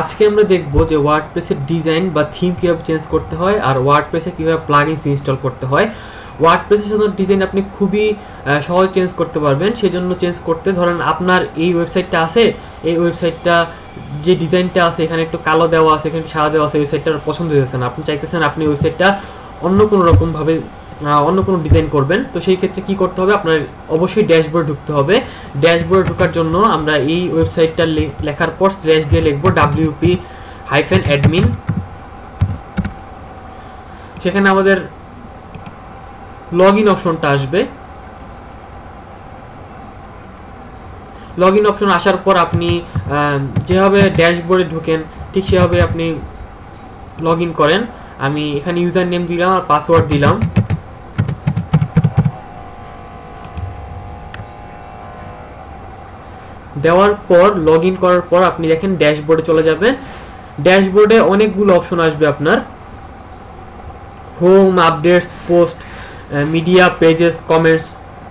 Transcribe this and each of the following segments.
আজকে আমরা দেখব যে ওয়ার্ডপ্রেসের ডিজাইন বা থিম কীভাবে চেঞ্জ করতে হয় আর ওয়ার্ডপ্রেসে কীভাবে প্লাগইনস ইনস্টল করতে হয়। ওয়ার্ডপ্রেসের জন্য ডিজাইন আপনি খুবই সহজ চেঞ্জ করতে পারবেন। সেজন্য চেঞ্জ করতে, ধরেন আপনার এই ওয়েবসাইটটা আছে, এই ওয়েবসাইটটা যে ডিজাইনটা আছে, এখানে একটু কালো দেওয়া আছে, এখানে সাদা দেওয়া আছে ওয়েবসাইটটা পছন্দ হয়েছে না। আপনি চাইতেছেন আপনি ওয়েবসাইটটা অন্য কোনো রকমভাবে অন্য কোনো ডিজাইন করবেন। তো সেই ক্ষেত্রে কি করতে হবে? আপনার অবশ্যই ড্যাশবোর্ড ঢুকতে হবে। ড্যাশবোর্ড ঢোকার জন্য আমরা এই ওয়েবসাইটটা লেখার পর স্ল্যাশ দিয়ে লিখব ডাব্লিউপি হাইফেন অ্যাডমিন সেখানে আমাদের লগ ইন অপশনটা আসবে। লগ ইন অপশন আসার পর আপনি যেভাবে ড্যাশবোর্ডে ঢুকেন, ঠিক সেভাবে আপনি লগ ইন করেন। আমি এখানে ইউজার নেম দিলাম আর পাসওয়ার্ড দিলাম। দেওয়ার পর লগ ইন করার পর আপনি দেখেন ড্যাশবোর্ডে চলে যাবেন। ড্যাশবোর্ডে অনেকগুলো অপশন আসবে আপনার। Home updates post media pages comments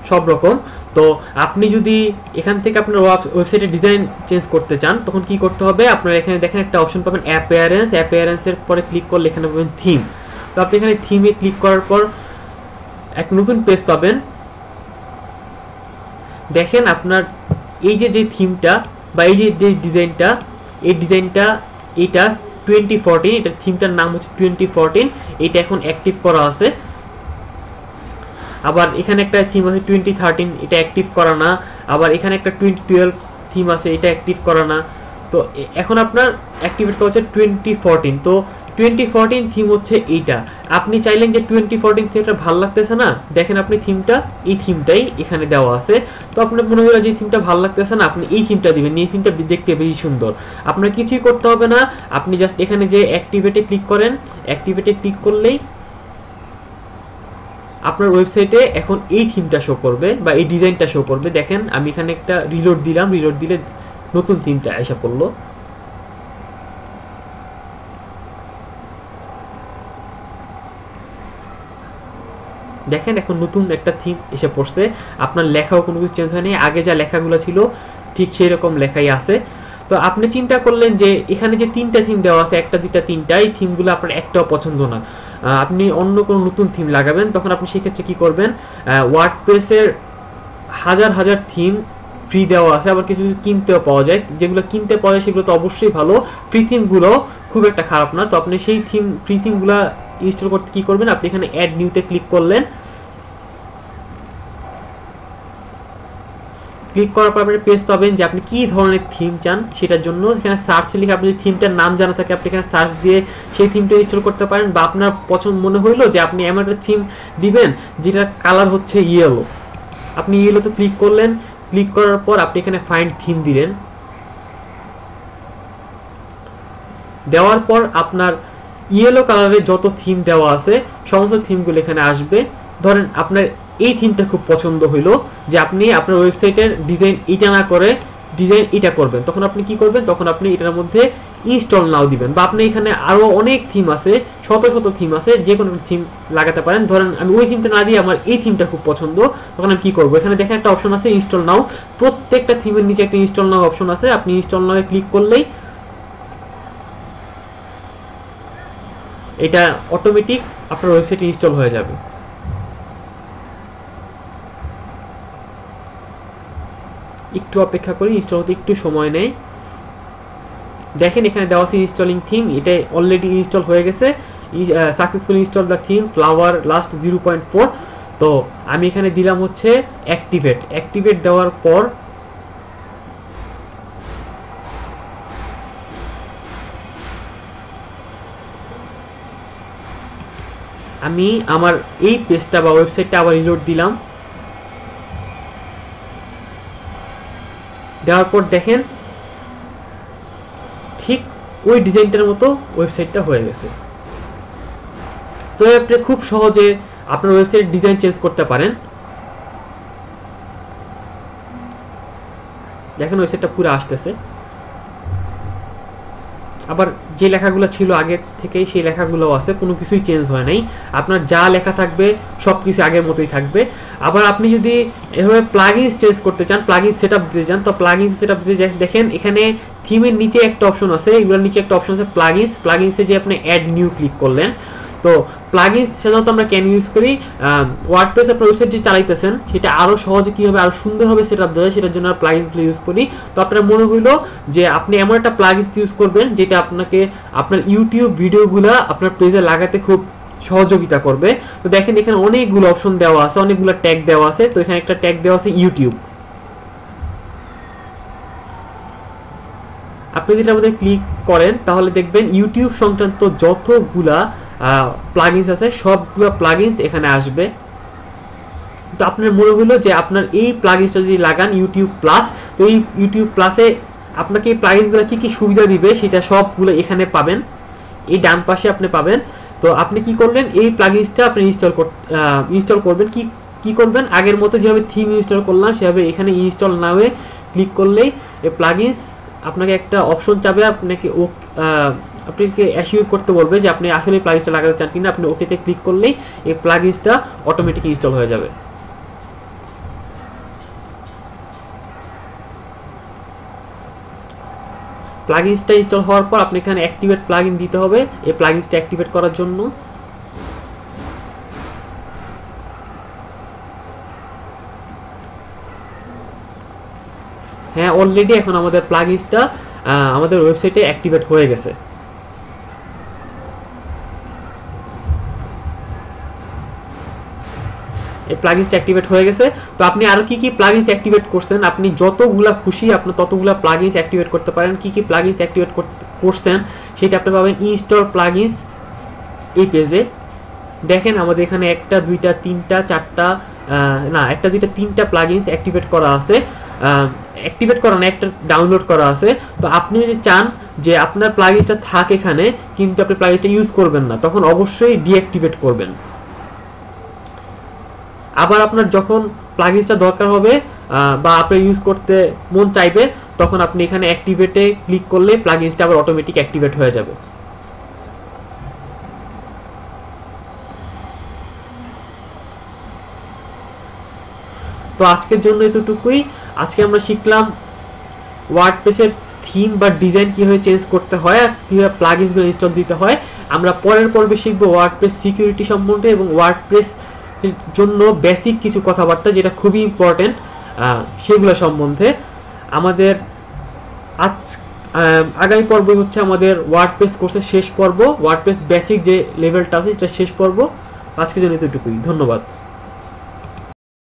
সব রকম। তো আপনি যদি এখান থেকে আপনার ওয়েবসাইটে ডিজাইন চেঞ্জ করতে চান, তখন কি করতে হবে? আপনার এখানে দেখেন একটা অপশন পাবেন অ্যাপিয়ারেন্স অ্যাপিয়ারেন্সের পরে ক্লিক করলে এখানে পাবেন থিম তো আপনি এখানে থিমে ক্লিক করার পর এক নতুন পেজ পাবেন। দেখেন আপনার এই যে যে থিমটা বা এই যে ডিজাইনটা এই ডিজাইনটা এটা টোয়েন্টি ফোরটিন এটার থিমটার নাম হচ্ছে টোয়েন্টি ফোরটিন এটা এখন অ্যাক্টিভ করা আছে। আবার এখানে একটা থিম আছে টোয়েন্টি থার্টিন এটা অ্যাক্টিভ করা না। আবার এখানে একটা টোয়েন্টি টুয়েলভ থিম আছে, এটা অ্যাক্টিভ করা না। তো এখন আপনার অ্যাক্টিভেট করা হচ্ছে টোয়েন্টি ফোরটিন তো টোয়েন্টি ফোরটিন থিম হচ্ছে এইটা। আপনি চাইলেন যে টোয়েন্টি ফোরটিন থিমটা ভালো লাগতেছে না, দেখেন আপনি থিমটা এই থিমটাই এখানে দেওয়া আছে। তো আপনার মনে হলো যে থিমটা ভালো লাগতেছে না, আপনি এই থিমটা দিবেন, এই থিমটা দেখতে বেশি সুন্দর। আপনার কিছুই করতে হবে না, আপনি জাস্ট এখানে যে অ্যাক্টিভেটে ক্লিক করেন অ্যাক্টিভেটে ক্লিক করলেই আপনার ওয়েবসাইটে এখন এই থিমটা শো করবে বা এই ডিজাইনটা শো করবে। দেখেন, আমি এখানে একটা রিলোড দিলাম রিলোড দিলে নতুন থিমটা এসে পড়ল। দেখেন এখন নতুন একটা থিম এসে পড়ছে। আপনার লেখাও কোনো কিছু চেঞ্জ হয়নি। আগে যা লেখাগুলো ছিল, ঠিক সেই রকম লেখাই আছে। তো আপনি চিন্তা করলেন যে, এখানে যে তিনটা থিম দেওয়া আছে, একটা, দুইটা, তিনটা, এই থিমগুলো আপনার একটাও পছন্দ না। আপনি অন্য কোনো নতুন থিম লাগাবেন, তখন আপনি সেক্ষেত্রে কি করবেন ওয়ার্ডপ্রেসের হাজার হাজার থিম ফ্রি দেওয়া আছে। আবার কিছু কিছু কিনতেও পাওয়া যায়। যেগুলো কিনতে পাওয়া যায়, সেগুলো তো অবশ্যই ভালো। ফ্রি থিমগুলো খুব একটা খারাপ না। তো আপনি সেই থিম ফ্রি থিমগুলো ইনস্টল করতে কি করবেন? আপনি এখানে অ্যাড নিউতে ক্লিক করলেন। ক্লিক করার পর আপনি পেজ পাবেন যে আপনি কি ধরনের থিম চান, সেটার জন্য। এখানে সার্চ লিখে আপনি থিমটার নাম জানা থাকে, আপনি এখানে সার্চ দিয়ে সেই থিমটা ইনস্টল করতে পারেন বা আপনার পছন্দ মনে হইল যে আপনি এমন একটা থিম দিবেন যেটার কালার হচ্ছে ইয়েলো আপনি ইয়েলোতে ক্লিক করলেন ক্লিক করার পর আপনি এখানে ফাইন্ড থিম দিলেন। দেওয়ার পর আপনার ইয়েলো কালারের যত থিম দেওয়া আছে, সমস্ত থিমগুলো এখানে আসবে। ধরেন আপনার এই থিমটা খুব পছন্দ হইল যে আপনি আপনার ওয়েবসাইটের ডিজাইন এটা না করে ডিজাইন এটা করবেন। তখন আপনি কি করবেন? তখন আপনি এটার মধ্যে ইনস্টল নাও দিবেন। বা আপনি এখানে আরও অনেক থিম আছে, শত শত থিম আছে, যে কোনো থিম লাগাতে পারেন। ধরেন আমি ওই থিমটা না দিয়ে আমার এই থিমটা খুব পছন্দ, তখন আমি কি করব? এখানে দেখেন একটা অপশন আছে ইনস্টল নাও প্রত্যেকটা থিমের নিচে একটা ইনস্টল নাও অপশন আছে। আপনি ইনস্টল নাও ক্লিক করলেই এটা অটোমেটিক আপনার ওয়েবসাইটে ইনস্টল হয়ে যাবে। একটু অপেক্ষা করি ইনস্টল হতে একটু সময় নেয় দেখেন এখানে দেওয়া আছে ইনস্টলিং থিম এটা অলরেডি ইনস্টল হয়ে গেছে। Successful install the theme flower last zero point four তো আমি এখানে দিলাম হচ্ছে অ্যাক্টিভেট অ্যাক্টিভেট দেওয়ার পর আমি আমার এই পেজটা বা ওয়েবসাইটটা আবার রিলোড দিলাম। দেওয়ার পর দেখেন ঠিক ওই ডিজাইনটার মতো ওয়েবসাইটটা হয়ে গেছে। তো আপনি খুব সহজে আপনার ওয়েবসাইট ডিজাইন চেঞ্জ করতে পারেন। দেখেন ওয়েবসাইটটা পুরো আসতেছে। আবার যে লেখাগুলো ছিল আগে থেকেই সেই লেখাগুলো আছে, কোনো কিছুই চেঞ্জ হয় নাই। আপনার যা লেখা থাকবে সব কিছু আগের মতোই থাকবে। আবার আপনি যদি এভাবে প্লাগইনস চেঞ্জ করতে চান প্লাগইন সেটআপ দিতে চান, তো প্লাগইন সেটআপ দিতে দেখেন, এখানে থিমের নিচে একটা অপশন আছে, এগুলোর নিচে একটা অপশন আছে প্লাগিনস প্লাগিনসে যে আপনি অ্যাড নিউ ক্লিক করলেন, তো প্লাগিনস সাধারণত আমরা কেন ইউজ করি ওয়ার্ডপ্রেস আপনার ওয়েবসাইট যে চালাইতেছেন, সেটা আরও সহজে কীভাবে আরও সুন্দরভাবে সেট আপ দেয় সেটার জন্য আমরা প্লাগিনসগুলো ইউজ করি। তো আপনার মনে হইল যে আপনি এমন একটা প্লাগিনস ইউজ করবেন, যেটা আপনাকে আপনার ইউটিউব ভিডিওগুলো আপনার পেজে লাগাতে খুব সহযোগিতা করবে। তো দেখেন এখানে অনেকগুলো অপশন দেওয়া আছে, অনেকগুলো ট্যাগ দেওয়া আছে। তো এখানে একটা ট্যাগ দেওয়া আছে ইউটিউব আপনি যদি আমাদের ক্লিক করেন, তাহলে দেখবেন ইউটিউব সংক্রান্ত যতগুলা প্লাগিনস আছে, সবগুলো প্লাগিনস এখানে আসবে। তো আপনার মনে হলো যে আপনার এই প্লাগিনসটা যদি লাগান ইউটিউব প্লাস তো এই ইউটিউব প্লাসে আপনাকে এই প্লাগিনসগুলো কী কী সুবিধা দিবে, সেটা সবগুলো এখানে পাবেন। এই ডান পাশে আপনি পাবেন তো আপনি কি করলেন এই প্লাগিনসটা আপনি ইনস্টল ইনস্টল করবেন। কি কি করবেন? আগের মতো যেভাবে থিম ইনস্টল করলাম, সেভাবে এখানে ইনস্টল না হয়ে ক্লিক করলেই এই প্লাগিনস আপনাকে একটা অপশন চাবে। আপনাকে ও আপনাকে অ্যাসিওর করতে বলবে যে আপনি আসলে প্লাগিনসটা লাগাতে চান কিনা। আপনি ওকেতে ক্লিক করলেই এই প্লাগিনসটা অটোমেটিক ইনস্টল হয়ে যাবে। প্লাগিনসটা ইনস্টল হওয়ার পর আপনি এখানে অ্যাক্টিভেট প্লাগইন দিতে হবে। এই প্লাগিনসটা অ্যাক্টিভেট করার জন্য। হ্যাঁ অলরেডি এখন আমাদের প্লাগইনসটা আমাদের ওয়েবসাইটে অ্যাক্টিভেট হয়ে গেছে। এই প্লাগইনসটা অ্যাক্টিভেট হয়ে গেছে। তো আপনি আরও কি কি প্লাগইনস অ্যাক্টিভেট করছেন? আপনি যতগুলা খুশি আপনি ততগুলা প্লাগইনস অ্যাক্টিভেট করতে পারেন। কি কি প্লাগইনস অ্যাক্টিভেট করছেন সেটা আপনি পাবেন ইনস্টল প্লাগইনস এই পেজে দেখেন আমাদের এখানে একটা, দুইটা, তিনটা, চারটা না, একটা, দুইটা, তিনটা প্লাগইনস অ্যাক্টিভেট করা আছে। অ্যাক্টিভেট করা না, একটা ডাউনলোড করা আছে। তো আপনি যদি চান যে আপনার প্লাগইনসটা থাক এখানে, কিন্তু আপনি প্লাগইনসটা ইউজ করবেন না, তখন অবশ্যই ডিঅ্যাক্টিভেট করবেন। আবার আপনার যখন প্লাগইনসটা দরকার হবে বা আপনি ইউজ করতে মন চাইবে, তখন আপনি এখানে অ্যাক্টিভেটে ক্লিক করলে প্লাগইনসটা আবার অটোমেটিক অ্যাক্টিভেট হয়ে যাবে। তো আজকের জন্য এতটুকুই। আজকে আমরা শিখলাম ওয়ার্ডপ্রেসের থিম বা ডিজাইন কীভাবে চেঞ্জ করতে হয় আর কীভাবে প্লাগইনসগুলো ইনস্টল দিতে হয়। আমরা পরের পর্বে শিখব ওয়ার্ডপ্রেস সিকিউরিটি সম্বন্ধে এবং ওয়ার্ডপ্রেস জন্য বেসিক কিছু কথাবার্তা যেটা খুবই ইম্পর্টেন্ট সেগুলো সম্বন্ধে আমাদের আজ আগামী পর্ব হচ্ছে আমাদের ওয়ার্ড ওয়ার্ডপ্রেস কোর্সের শেষ পর্ব। ওয়ার্ড ওয়ার্ডপ্রেস বেসিক যে লেভেলটা আছে সেটা শেষ পর্ব। আজকের জন্য এতটুকুই। ধন্যবাদ।